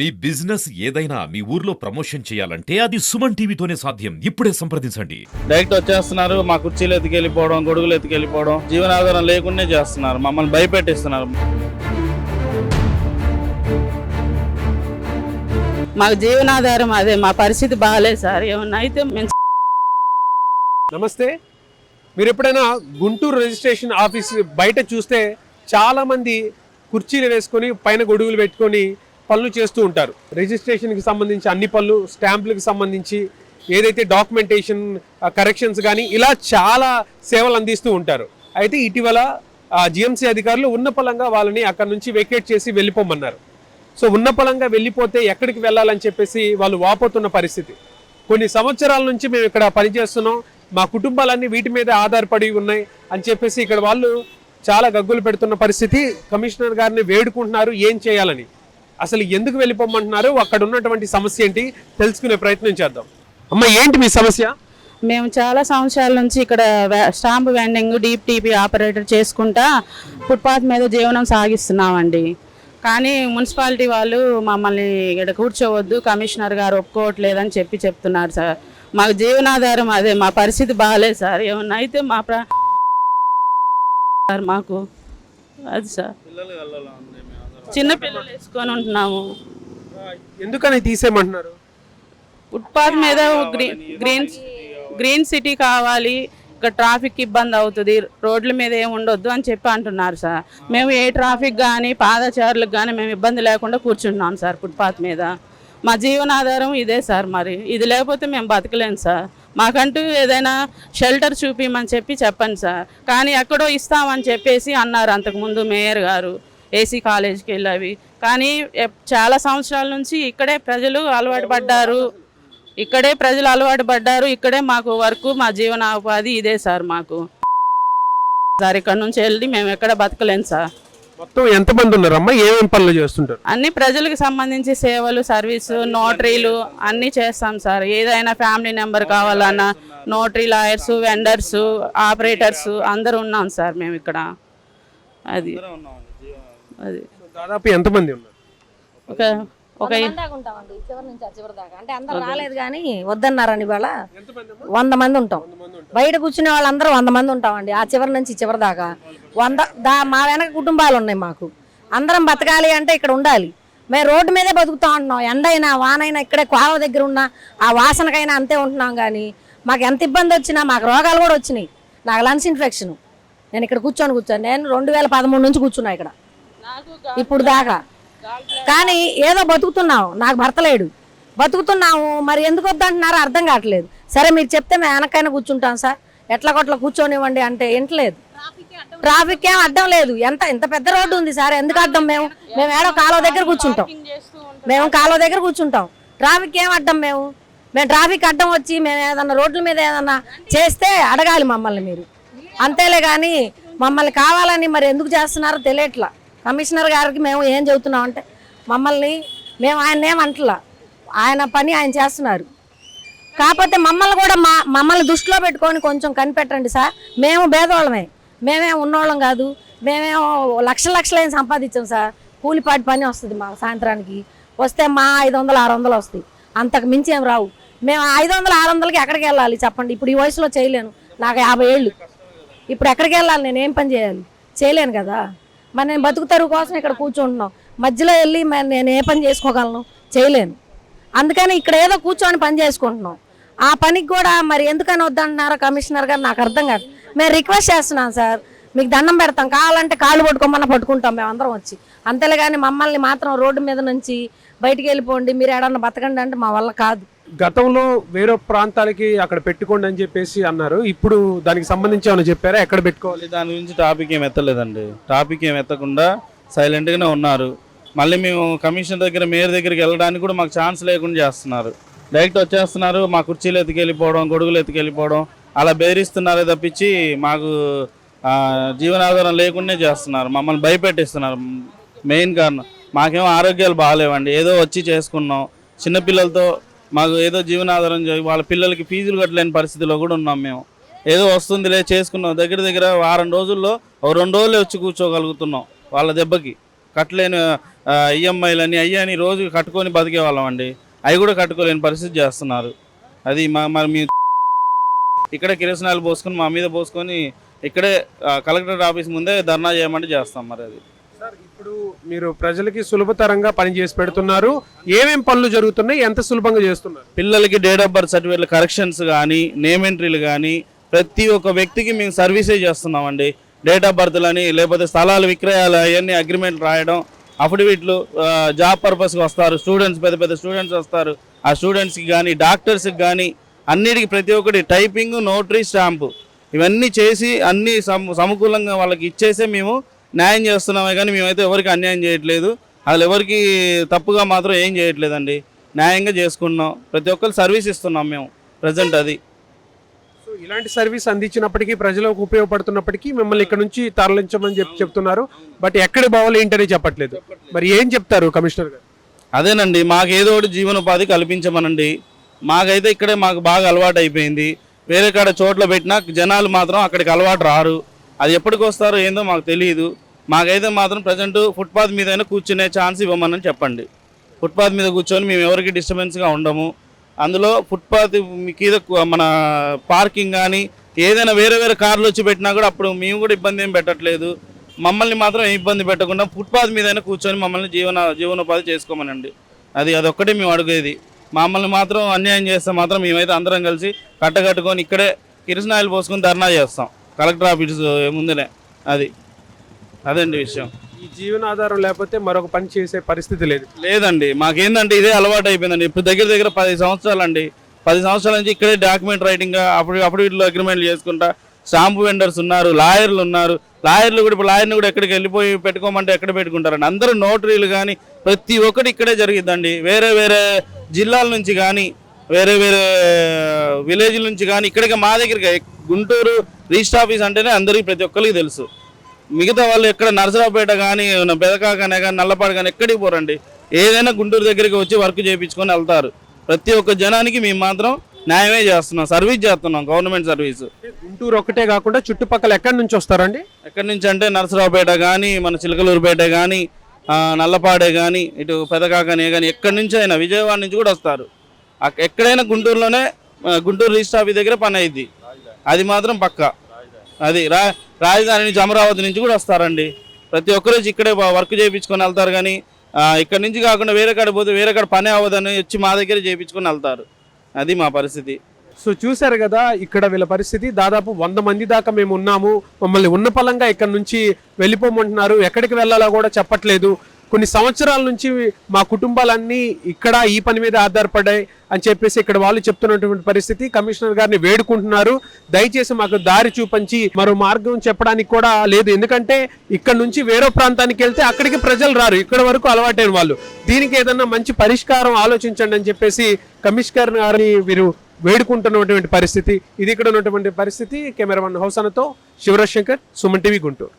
మీ business ఏదైనా మీ ఊర్లో promotion చేయాలంటే అది సుమన్ టీవీతోనే సాధ్యం. ఇప్పుడే సంప్రదించండి. డైరెక్ట్ వచ్చేస్తున్నారు మా కుర్చీలు ఎత్తుకెళ్ళిపోవడం గొడుగులు ఎత్తుకెళ్ళిపోవడం జీవనాధారం లేకుండా చేస్తున్నారు మమ్మల్ని భయపెట్టిస్తున్నారు. మాకు జీవనాధారం అదే మా పరిస్థితి బాగాలేదు సార్ ఏమన్నా అయితే మేము నమస్తే. మీరు ఎప్పుడైనా గుంటూరు రిజిస్ట్రేషన్ ఆఫీస్ బయట చూస్తే చాలా మంది కుర్చీలు వేసుకొని పైన గొడుగులు పెట్టుకొని పనులు చేస్తూ ఉంటారు. రిజిస్ట్రేషన్కి సంబంధించి అన్ని పనులు స్టాంపులకు సంబంధించి ఏదైతే డాక్యుమెంటేషన్ కరెక్షన్స్ కానీ ఇలా చాలా సేవలు అందిస్తూ ఉంటారు. అయితే ఇటీవల జిఎంసీ అధికారులు ఉన్న పలంగా వాళ్ళని అక్కడ నుంచి వెకేట్ చేసి వెళ్ళిపోమన్నారు. సో ఉన్న పలంగా వెళ్ళిపోతే ఎక్కడికి వెళ్ళాలని చెప్పేసి వాళ్ళు వాపోతున్న పరిస్థితి. కొన్ని సంవత్సరాల నుంచి మేము ఇక్కడ పనిచేస్తున్నాం. మా కుటుంబాలన్నీ వీటి మీద ఆధారపడి ఉన్నాయి అని చెప్పేసి ఇక్కడ వాళ్ళు చాలా గగ్గులు పెడుతున్న పరిస్థితి. కమిషనర్ గారిని వేడుకుంటున్నారు ఏం చేయాలని. అసలు ఎందుకు వెళ్ళిపోమంటున్నారు? అక్కడ ఉన్నటువంటి సమస్య ఏంటి? తెలుసుకునే ప్రయత్నం చేద్దాం. అమ్మ ఏంటి మీ సమస్య? మేము చాలా సంవత్సరాల నుంచి ఇక్కడ వే- stamp vending deep TP operator చేసుకుంటా ఫుట్పాత్ మీద జీవనం సాగిస్తున్నామండి. కానీ మున్సిపాలిటీ వాళ్ళు మమ్మల్ని ఇక్కడ కూర్చోవద్దు కమిషనర్ గారు ఒప్పుకోవట్లేదని చెప్పి చెప్తున్నారు సార్. మాకు జీవనాధారం అదే మా పరిస్థితి బాగాలేదు సార్. ఏమన్నా అయితే మా ప్ర సార్ మాకు. అది సార్. చిన్న పిల్లలు వేసుకొని ఉంటున్నాము. ఎందుకని తీసేయమంటున్నారు? ఫుట్పాత్ మీద గ్రీన్ గ్రీన్ గ్రీన్ సిటీ కావాలి ఇక్కడ ట్రాఫిక్ ఇబ్బంది అవుతుంది రోడ్ల మీద ఏమి ఉండొద్దు అని చెప్పి అంటున్నారు సార్. మేము ఏ ట్రాఫిక్ కానీ పాదచారులకు కానీ మేము ఇబ్బంది లేకుండా కూర్చుంటున్నాం సార్ ఫుట్పాత్ మీద. మా జీవనాధారం ఇదే సార్ మరి. ఇది లేకపోతే మేము బతకలేము సార్. మాకంటూ ఏదైనా షెల్టర్ చూపించమని చెప్పి చెప్పండి సార్. కానీ ఎక్కడో ఇస్తామని చెప్పేసి అన్నారు అంతకుముందు మేయర్ గారు. ఏసీ కాలేజ్కి వెళ్ళవి కానీ చాలా సంవత్సరాల నుంచి ఇక్కడే ప్రజలు అలవాటు పడ్డారు. ఇక్కడే ప్రజలు అలవాటు పడ్డారు. ఇక్కడే మాకు వర్క్ మా జీవనోపాధి ఇదే సార్ మాకు. సార్ ఇక్కడ నుంచి వెళ్ళి మేము ఎక్కడ బతకలేం సార్. మొత్తం ఎంతమంది ఉన్నారమ్మా? ఏమేమి పనులు చేస్తుంటారు? అన్ని ప్రజలకు సంబంధించి సేవలు సర్వీసు నోటరీలు అన్నీ చేస్తాం సార్. ఏదైనా ఫ్యామిలీ నెంబర్ కావాలన్నా నోటరీ లాయర్స్ వెండర్స్ ఆపరేటర్స్ అందరూ ఉన్నాం సార్ మేము ఇక్కడ. అది. అది. దాదాపు ఎంతమంది ఉన్నారు? ఒక ఒక వంద దాకా ఉంటామండి. చివరి నుంచి ఆ చివరి దాకా. అంటే అందరు రాలేదు కానీ వద్దన్నారని ఇవాళ. వంద మంది ఉంటాం. బయట కూర్చునే వాళ్ళందరూ వంద మంది ఉంటామండి. ఆ చివరి నుంచి చివరి దాకా. వంద దా మా వెనక కుటుంబాలు ఉన్నాయి మాకు. అందరం బతకాలి అంటే ఇక్కడ ఉండాలి. మేము రోడ్డు మీదే బతుకుతా ఉంటున్నాం. ఎండైనా వానైనా ఇక్కడే కోవ దగ్గర ఉన్నా ఆ వాసనకైనా అంతే ఉంటున్నాం కానీ మాకు ఎంత ఇబ్బంది వచ్చినా మాకు రోగాలు కూడా వచ్చినాయి. నాకు లంగ్స్ ఇన్ఫెక్షన్. నేను ఇక్కడ కూర్చొని కూర్చొని నేను రెండు వేల పదమూడు నుంచి కూర్చున్నా ఇక్కడ. ఇప్పుడు దాకా. కానీ ఏదో బతుకుతున్నావు నాకు భర్త లేడు. బతుకుతున్నాము మరి ఎందుకు వద్దంటున్నారో అర్థం కావట్లేదు. సరే మీరు చెప్తే మేము వెనకైనా కూర్చుంటాం సార్. ఎట్లా కొట్ల కూర్చొనివ్వండి అంటే ఎంటలేదు ట్రాఫిక్ ఏం అడ్డం లేదు. ఎంత ఇంత పెద్ద రోడ్డు ఉంది సార్? ఎందుకు అడ్డం మేము? మేము ఏడో కాలువ దగ్గర కూర్చుంటాం. మేము కాలువ దగ్గర కూర్చుంటాం. ట్రాఫిక్ ఏం అడ్డం మేము? మేము ట్రాఫిక్ అడ్డం వచ్చి మేము ఏదన్నా రోడ్ల మీద ఏదన్నా చేస్తే అడగాలి మమ్మల్ని మీరు. అంతేలే కానీ మమ్మల్ని కావాలని మరి ఎందుకు చేస్తున్నారో తెలియట్లా. కమిషనర్ గారికి మేము ఏం చెబుతున్నాం అంటే మమ్మల్ని మేము ఆయన ఏమంటలా? ఆయన పని ఆయన చేస్తున్నారు. కాకపోతే మమ్మల్ని కూడా మా మమ్మల్ని దృష్టిలో పెట్టుకొని కొంచెం కనిపెట్టండి సార్. మేము భేదవాళ్ళమే మేమే ఉన్నోళ్ళం కాదు. మేమేమో లక్షల లక్షలేం సంపాదించాం సార్. కూలిపాటి పని వస్తుంది మా సాయంత్రానికి. వస్తే మా ఐదు వందలు ఆరు వందలు వస్తాయి. అంతకు మించి ఏం రావు. మేము ఐదు వందలు ఆరు వందలకి ఎక్కడికి వెళ్ళాలి చెప్పండి. ఇప్పుడు ఈ వయసులో చేయలేను. నాకు యాభై ఏళ్ళు. ఇప్పుడు ఎక్కడికి వెళ్ళాలి? నేను ఏం పని చేయాలి? చేయలేను కదా. మరి నేను బతుకు కోసం ఇక్కడ కూర్చుంటున్నాం. మధ్యలో వెళ్ళి మరి నేను ఏ పని చేసుకోగలను? చేయలేను. అందుకని ఇక్కడ ఏదో కూర్చొని పని చేసుకుంటున్నాం. ఆ పనికి కూడా మరి ఎందుకని వద్దంటున్నారో కమిషనర్ గారు? నాకు అర్థం కాదు. మేము రిక్వెస్ట్ చేస్తున్నాం సార్. మీకు దండం పెడతాం. కావాలంటే కాళ్ళు పట్టుకోమన్నా పట్టుకుంటాం మేము అందరం వచ్చి. అంతేలే కానీ మమ్మల్ని మాత్రం రోడ్డు మీద నుంచి బయటికి వెళ్ళిపోండి. మీరు ఏడన్నా బతకండి అంటే మా వల్ల కాదు. గతంలో వేరే ప్రాంతాలకి అక్కడ పెట్టుకోండి అని చెప్పేసి అన్నారు. ఇప్పుడు దానికి సంబంధించి ఏమైనా చెప్పారా? ఎక్కడ పెట్టుకోవాలి? దాని గురించి టాపిక్ ఏం ఎత్తలేదండి. టాపిక్ ఏం ఎత్తకుండా సైలెంట్గానే ఉన్నారు. మళ్ళీ మేము కమిషన్ దగ్గర మేయర్ దగ్గరికి వెళ్ళడానికి కూడా మాకు ఛాన్స్ లేకుండా చేస్తున్నారు. డైరెక్ట్ వచ్చేస్తున్నారు మా కుర్చీలు ఎత్తుకెళ్ళిపోవడం గొడుగులు ఎత్తుకెళ్ళిపోవడం అలా బెదిరిస్తున్నారే తప్పించి మాకు జీవనాధారం లేకుండా చేస్తున్నారు. మమ్మల్ని భయపెట్టిస్తున్నారు. మెయిన్ కారణం మాకేమో ఆరోగ్యాలు బాగాలేవండి. ఏదో వచ్చి చేసుకున్నాం. చిన్నపిల్లలతో మాకు ఏదో జీవనాధారం చే- వాళ్ళ పిల్లలకి ఫీజులు కట్టలేని పరిస్థితిలో కూడా ఉన్నాం మేము. ఏదో వస్తుందిలే చేసుకున్నాం. దగ్గర దగ్గర వారం రోజుల్లో ఓ రెండు రోజులే వచ్చి కూర్చోగలుగుతున్నాం వాళ్ళ దెబ్బకి. కట్టలేని ఈఎంఐలని అయ్యాని అని రోజు కట్టుకొని బతికే వాళ్ళం అండి. అవి కూడా కట్టుకోలేని పరిస్థితి చేస్తున్నారు. అది మా మరి మీ ఇక్కడే కిరసనాలు పోసుకొని మా మీద పోసుకొని ఇక్కడే కలెక్టర్ ఆఫీస్ ముందే ధర్నా చేయమంటే చేస్తాం మరి అది. ఇప్పుడు మీరు ప్రజలకి సులభతరంగా పనిచేసి పెడుతున్నారు. ఏమేం పనులు జరుగుతున్నాయి? ఎంత సులభంగా చేస్తున్నారు? పిల్లలకి date of birth certificate corrections కానీ నేమ్ ఎంట్రీలు కానీ ప్రతి ఒక్క వ్యక్తికి మేము సర్వీసే చేస్తున్నామండి. డేట్ ఆఫ్ బర్త్లని లేకపోతే స్థలాలు విక్రయాలు అవన్నీ అగ్రిమెంట్ రాయడం అఫిడవిట్లు జాబ్ పర్పస్కి వస్తారు. స్టూడెంట్స్ పెద్ద పెద్ద స్టూడెంట్స్ వస్తారు. ఆ స్టూడెంట్స్కి కానీ డాక్టర్స్కి కానీ అన్నిటికీ ప్రతి ఒక్కటి టైపింగ్ నోటరీ స్టాంపు ఇవన్నీ చేసి అన్ని సమ సమకూలంగా వాళ్ళకి ఇచ్చేసే మేము న్యాయం చేస్తున్నామే కానీ మేమైతే ఎవరికి అన్యాయం చేయట్లేదు. అసలు ఎవరికి తప్పుగా మాత్రం ఏం చేయట్లేదండి. న్యాయంగా చేసుకుంటున్నాం. ప్రతి ఒక్కరు సర్వీస్ ఇస్తున్నాం మేము. ప్రజెంట్ అది. సో ఇలాంటి సర్వీస్ అందించినప్పటికీ ప్రజలకు ఉపయోగపడుతున్నప్పటికీ మిమ్మల్ని ఇక్కడ నుంచి తరలించమని చెప్పి చెప్తున్నారు. బట్ ఎక్కడ బావాలి ఏంటని చెప్పట్లేదు. మరి ఏం చెప్తారు కమిషనర్ గారు? అదేనండి మాకు ఏదో ఒకటి జీవనోపాధి కల్పించమనండి. మాకైతే ఇక్కడే మాకు బాగా అలవాటు అయిపోయింది. వేరే కాడ చోట్ల పెట్టినా జనాలు మాత్రం అక్కడికి అలవాటు రారు. అది ఎప్పటికి వస్తారో ఏందో మాకు తెలియదు మాకైతే మాత్రం ప్రజెంట్ ఫుట్పాత్ మీద అయినా కూర్చునే ఛాన్స్ ఇవ్వమని చెప్పండి. ఫుట్పాత్ మీద కూర్చొని మేము ఎవరికి డిస్టర్బెన్స్గా ఉండము. అందులో ఫుట్పాత్ మీద మన పార్కింగ్ కానీ ఏదైనా వేరే వేరే కార్లు వచ్చి పెట్టినా కూడా అప్పుడు మేము కూడా ఇబ్బంది ఏం పెట్టట్లేదు. మమ్మల్ని మాత్రం ఏ ఇబ్బంది పెట్టకుండా ఫుట్పాత్ మీదైనా కూర్చొని మమ్మల్ని జీవన జీవనోపాధి చేసుకోమనండి. అది అదొక్కటే మేము అడిగేది. మమ్మల్ని మాత్రం అన్యాయం చేస్తే మాత్రం మేమైతే అందరం కలిసి కట్టకట్టుకొని ఇక్కడే కిరసనాయిలు పోసుకొని ధర్నా చేస్తాం. కలెక్టర్ ఆఫీస్ ముందునే అది. అదండి విషయం. ఈ జీవనాధారం లేకపోతే మరొక పని చేసే పరిస్థితి లేదు. లేదండి మాకేందంటే ఇదే అలవాటు అయిపోయిందండి. ఇప్పుడు దగ్గర దగ్గర పది సంవత్సరాలు అండి పది సంవత్సరాల నుంచి ఇక్కడే డాక్యుమెంట్ రైటింగ్ అప్పుడు అప్పుడు వీటిలో అగ్రిమెంట్లు చేసుకుంటా స్టాంపు వెండర్స్ ఉన్నారు లాయర్లు ఉన్నారు. లాయర్లు కూడా ఇప్పుడు లాయర్ని కూడా ఎక్కడికి వెళ్ళిపోయి పెట్టుకోమంటే ఎక్కడ పెట్టుకుంటారండి? అందరూ నోటరీలు కానీ ప్రతి ఒక్కటి ఇక్కడే జరిగిద్దండి. వేరే వేరే జిల్లాల నుంచి కానీ వేరే వేరే విలేజ్ నుంచి కానీ ఇక్కడికి మా దగ్గరికి గుంటూరు రిజిస్టర్ ఆఫీస్ అంటేనే అందరికీ ప్రతి ఒక్కరికి తెలుసు. మిగతా వాళ్ళు ఎక్కడ నరసరావుపేట కానీ బెదకాకనే కానీ నల్లపాడు కానీ ఎక్కడికి పోరండి? ఏదైనా గుంటూరు దగ్గరికి వచ్చి వర్క్ చేయించుకొని వెళ్తారు. ప్రతి ఒక్క జనానికి మేము మాత్రం న్యాయమే చేస్తున్నాం సర్వీస్ చేస్తున్నాం గవర్నమెంట్ సర్వీస్. గుంటూరు ఒకటే కాకుండా చుట్టుపక్కల ఎక్కడి నుంచి వస్తారండి? ఎక్కడి నుంచి అంటే నరసరావుపేట కానీ మన చిలకలూరుపేట కానీ నల్లపాడే కానీ ఇటు పెదకాకనే కానీ ఎక్కడి నుంచి అయినా విజయవాడ నుంచి కూడా వస్తారు. ఎక్కడైనా గుంటూరులోనే గుంటూరు రిజిస్టర్ ఆఫీస్ దగ్గర పని అయింది అది మాత్రం పక్క. అది రా రాజధాని నుంచి అమరావతి నుంచి కూడా వస్తారండి. ప్రతి ఒక్కరు ఇక్కడే వర్క్ చేయించుకొని వెళ్తారు కానీ ఇక్కడ నుంచి కాకుండా వేరే కాడ పోతే వేరే కాడ పని అవ్వదని వచ్చి మా దగ్గర చేయించుకొని వెళ్తారు. అది మా పరిస్థితి. సో చూశారు కదా ఇక్కడ వీళ్ళ పరిస్థితి. దాదాపు వంద మంది దాకా మేము ఉన్నాము. మమ్మల్ని ఉన్న పలంగా ఇక్కడ నుంచి వెళ్ళిపోమంటున్నారు. ఎక్కడికి వెళ్ళాలో కూడా చెప్పట్లేదు. కొన్ని సంవత్సరాల నుంచి మా కుటుంబాలన్నీ ఇక్కడ ఈ పని మీద ఆధారపడ్డాయి అని చెప్పేసి ఇక్కడ వాళ్ళు చెప్తున్నటువంటి పరిస్థితి. కమిషనర్ గారిని వేడుకుంటున్నారు. దయచేసి మాకు దారి చూపించి మరో మార్గం చెప్పడానికి కూడా లేదు. ఎందుకంటే ఇక్కడ నుంచి వేరే ప్రాంతానికి వెళ్తే అక్కడికి ప్రజలు రారు. ఇక్కడ వరకు అలవాటైన వాళ్ళు. దీనికి ఏదన్నా మంచి పరిష్కారం ఆలోచించండి అని చెప్పేసి కమిషనర్ గారిని వీరు వేడుకుంటున్నటువంటి పరిస్థితి. ఇది ఇక్కడ ఉన్నటువంటి పరిస్థితి. కెమెరామన్ హౌసనతో శివరాజ్ శంకర్ సుమన్ టీవీ గుంటూరు.